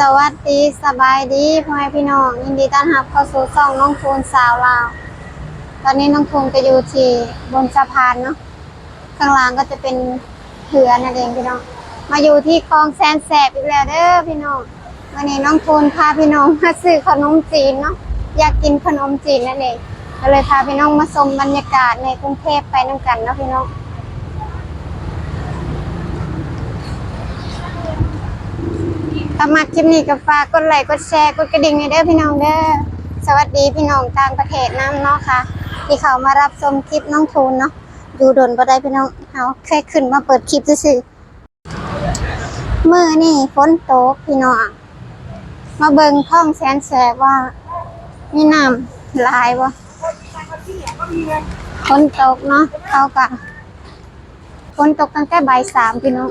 สวัสดีสบายดีพ่อแม่พี่น้องยินดีต้อนรับเข้าสู่ช่องน้องทูนสาวลาว ตอนนี้น้องทูนก็อยู่ที่บนสะพานเนาะข้างล่างก็จะเป็นเหือนั่นเองพี่น้อง มาอยู่ที่คลองแสนแสบอีกแล้วเด้อพี่น้องวันนี้น้องทูนพาพี่น้องมาซื้อขนมจีนเนาะอยากกินขนมจีนนั่นเองก็เลยพาพี่น้องมาชมบรรยากาศในกรุงเทพไปน้ำกันเนาะพี่น้องามาคลิปนี้ก็ฝากกดไลค์กดแชร์กดกระดิ่งให้เด้อพี่น้องเด้อสวัสดีพี่น้องต่างประเทศน้ำเนาะค่ะ ที่เขามารับชมคลิปน้องทูนเนาะดูโดนบ่ได้พี่น้องเขาแค่ขึ้นมาเปิดคลิปซื่อๆมื่อนี่ฝนตกพี่น้อง มาเบิ่งท้องแสนแสบว่ามีน้ำลายบ่ฝนตกเนาะเขากะฝนตกตั้งแต่บ่ายสามพี่น้อง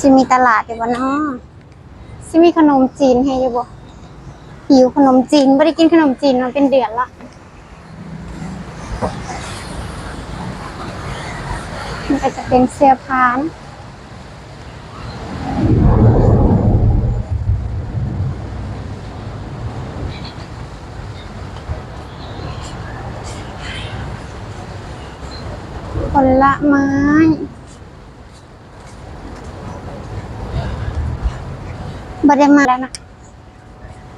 สิมีตลาดอยู่บ่เนาะสิมีขนมจีนให้อยู่บ่หิวขนมจีนไม่ได้กินขนมจีนมาเป็นเดือนละมันจะเป็นเสื้อผ้านะผลไม้ บริมาแล้วนะ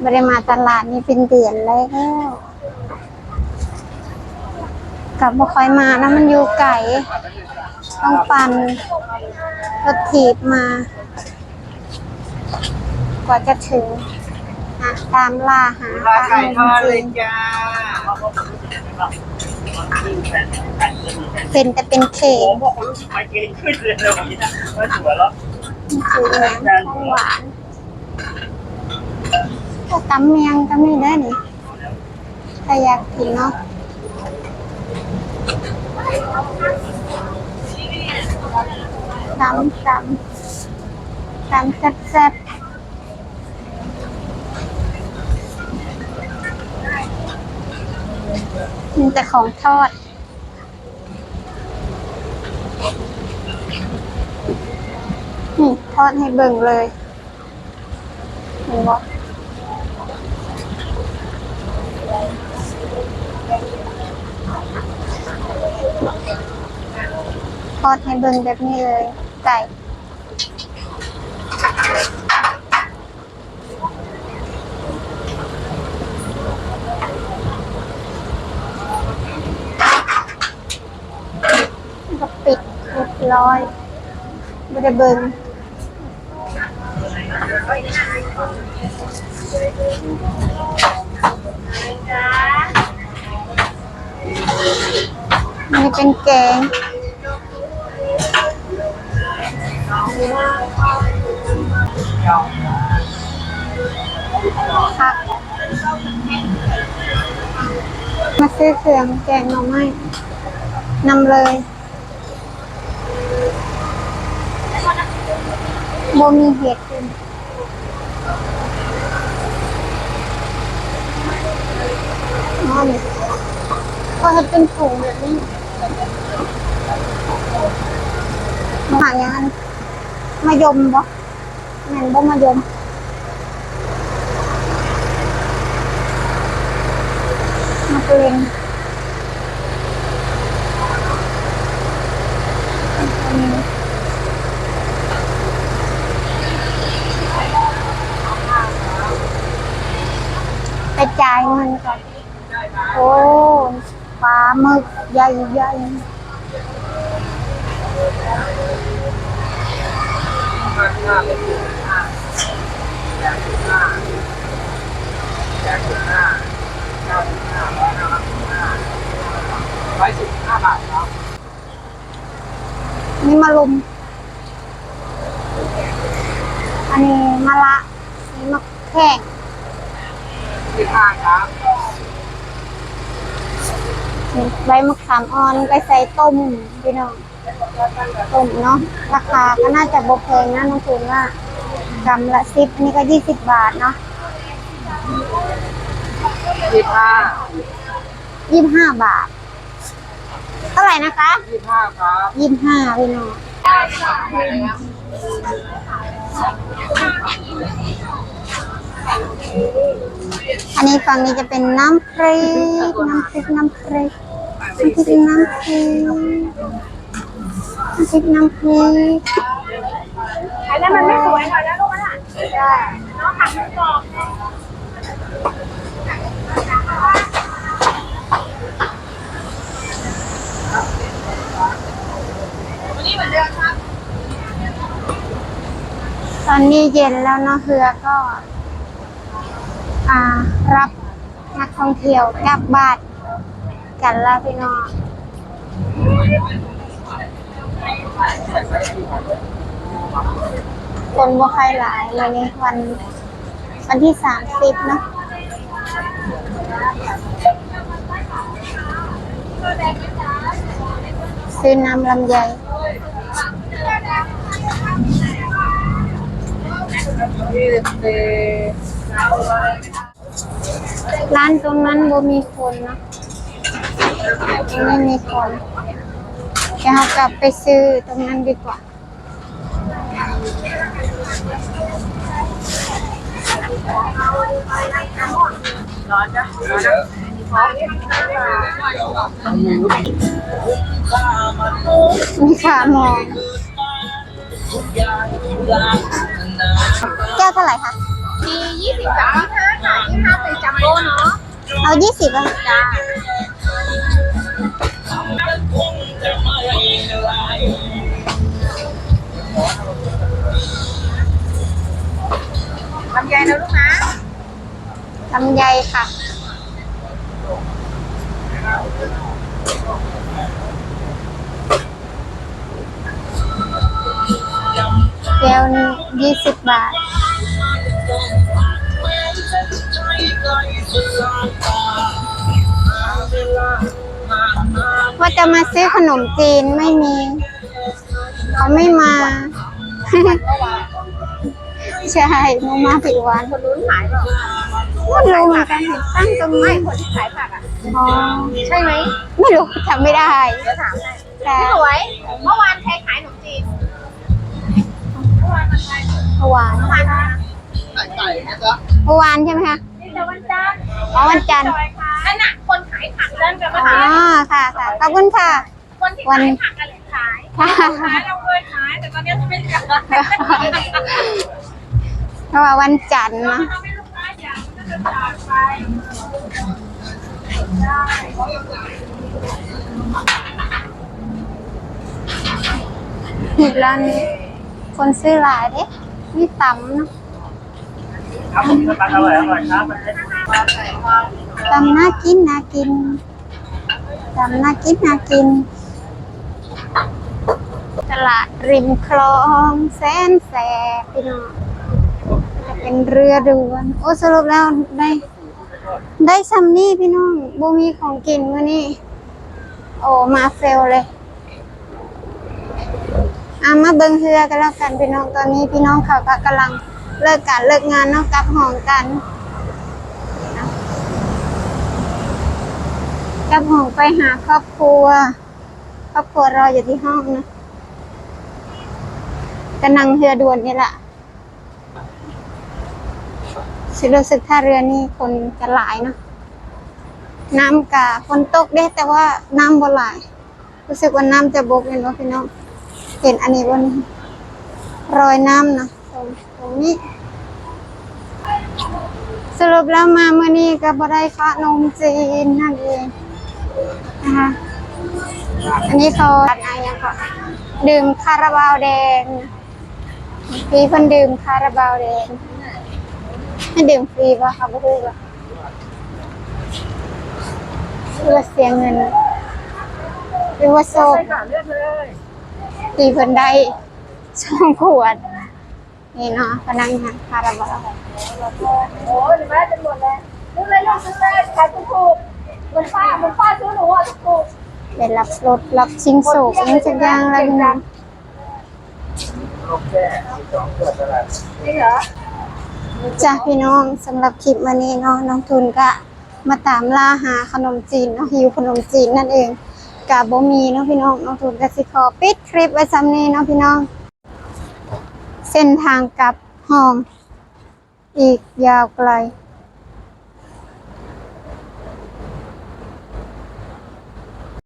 บริมาตลาดนี่เป็นเดือนแล้วกลับบ่ค่อยมานะมันอยู่ไก่ต้องปั่นรถถีบมา กว่าจะถึงหาตามล่าหาราปลาไก่ทเงิอนดจเลริยงจ้าเป็นแต่เป็นเข่โอ้งโหผมรู้สึกไมเกรนขึ้นเลยเลยวันนี้นะว่าสวยแล้วคือน้ำของหวานก็ตำเมียงก็ไมีได้นี่ถ้าอยากกินเนาะตำตำตำแซ่บๆมีแต่ของทอดนี่ทอดให้เบิ่งเลยเห็นบ่ อดให้เบิ่งแบบนี้เลยไก่ก็ปิดเรียบร้อยไม่ได้เบิ่งนี่เป็นแกง มาซื้อเครื่องแกงหน่อไม้นำเลยบ่มีเห็ดเลยอ๋อนี่ก็ให้เป็นถุงแบบนี้หางาน มายมบ่แม่นบ่มายมมาเปลี่ยนอันนี้ไปจ่า ยเงินก่อนโอ้ปลาหมึกใหญ่ใหญ่ร้อยสิบห้าบาทครับนี่มาลุม อันนี้มะละนี่มะแข้งสิบห้าครับนี่ใบมะขามอ่อนไปใส่ต้มพี่น้อง ต้มเนาะราคาก็น่าจะบแพงนะน้องคุณว่ากำละสิบอันนี้ก็ยี่สิบบาทเนาะยี่ห้ายี่สิบห้าบาท เท่าไหร่นะคะยี่ห้าครับยี่สิบห้าพี่น้องคอันนี้ฝั่งนี้จะเป็นน้ำพริกน้ำพริกน้ำพริกน้ำพริกน้ำพริกน้ำ พริกน้ำพริกอันนั้นมันไม่สวยหน่อยแล้วลูกมันอะได้น้องผักกรอบตอนนี้เย็นแล้วเนาะเรือก็อ่ารับนักท่องเที่ยวกลับบ้านกันแล้วพี่น้อง คนบ่ใครหลายเลยนี่วัน วันที่สามสิบเนาะซื้อน้ำลำไยร้านตรงนั้นบ่มีคนเนาะไม่มีคน เดี๋ยวเรากลับไปซื้อตรงนั้นดีกว่า มีขาหมองแก้วเท่าไหร่คะ มียี่สิบกับยี่ห้าค่ะยี่ห้าเป็นจัมโบ้เนาะ เอายี่สิบอะจ้า ลำไยนะลูกนะลำไยค่ะ แก้วยี่สิบบาท จะมาซื้อขนมจีนไม่มี เขาไม่มา ใช่หนูมาผิดวันคนนู้นขายเปล่าไม่รู้เหมือนกันเห็นตั้งตรงไม่นี้คนที่ขายผักอะ อ๋อใช่ไหมไม่รู้จำไม่ได้เดี๋ยวถามให้แต่พี่หวยเมื่อวานใครขายขนมจีนเมื่อวานมันขายเมื่อวานเมื่อวานนะเมื่อวานใช่ไหมคะ นี่แต่วันจันทร์อ๋อวันจันทร์ นั่นน่ะคนขายผักนั่นกับมาอ๋อขายค่ะค่ะขอบคุณค่ะ คนที่ขายผักกันขายค่ะ ขายเราเคยขายแต่ตอนนี้ไม่ขายเพราะว่าวันจันทร์นะทำให้ลูกค้าอยากมันก็จะจ่ายไปผิดแล้วนี่คนซื้อหลายเด้นี่ตำเนาะ ครับผมก็ตักอร่อยอร่อยครับมันเป็น ตำน่ากินน่ากินตำน่ากินน่ากิน ตลาดริมคลองแสนแสบพี่น้องจะเป็นเรือด่วนโอ้สรุปแล้วได้ ได้ซัมนี่พี่น้องบ่มีของกินมื้อนี้ โอ้มาเฟลเลยอามาเบิงเฮือกันแล้วกันพี่น้องตอนนี้พี่น้องเขาก็กำลังเลิกการเลิกงานนาะกลับห้องกัน กลับหงไปหาครอบครัว ครอบครัวรออยู่ที่ห้องนะก็นั่งเรือด่วนนี่แหละสิรู้สึกท่าเรือนี่คนจะหลายเนาะน้ำกะฝนตกเด้แต่ว่าน้ำบ่หลาย รู้สึกว่าน้ำจะบกเห็นว่าพี่น้องเห็นอันนี้บนรอยน้ำนะตรงตรงนี้ สรุปแล้วมาเมื่อนี้ก็บ่ได้ขนมจีนนั่นเอง นี้เขาอันไหนยังก็ดื่มคาราบาวแดงพี่เพิ่นดื่มคาราบาวแดงให้ดื่มฟรีป่ะคะบ่ฮู้ป่ะเพื่อเสียเงินหรือว่าโซกเลือกเลยตีเพิ่นได้ช่องขวด นี่เนาะพนักงานคาราบาวโอ้ยแม่จะหมดแล้วซื้เลยลูกซื้อเลยขายถูกๆเหมือนป้าเหมือนป้าซื้อหนูอะถูก ได้รับรถรับชิงโศกนี่จะย่างแล้วนะลูกแก่สองตัวตลาดๆนี่เหรอจ้ะพี่น้องสำหรับคลิปวันนี้เนาะน้องทุนก็มาตามล่าหาขนมจีนเนาะหิวขนมจีนนั่นเองกับบมีเนาะพี่น้องน้องทูนก็สิขอปิดคลิปไว้ซ้ำนี้เนาะพี่น้อง เส้นทางกลับห้อง อีกยาวไกล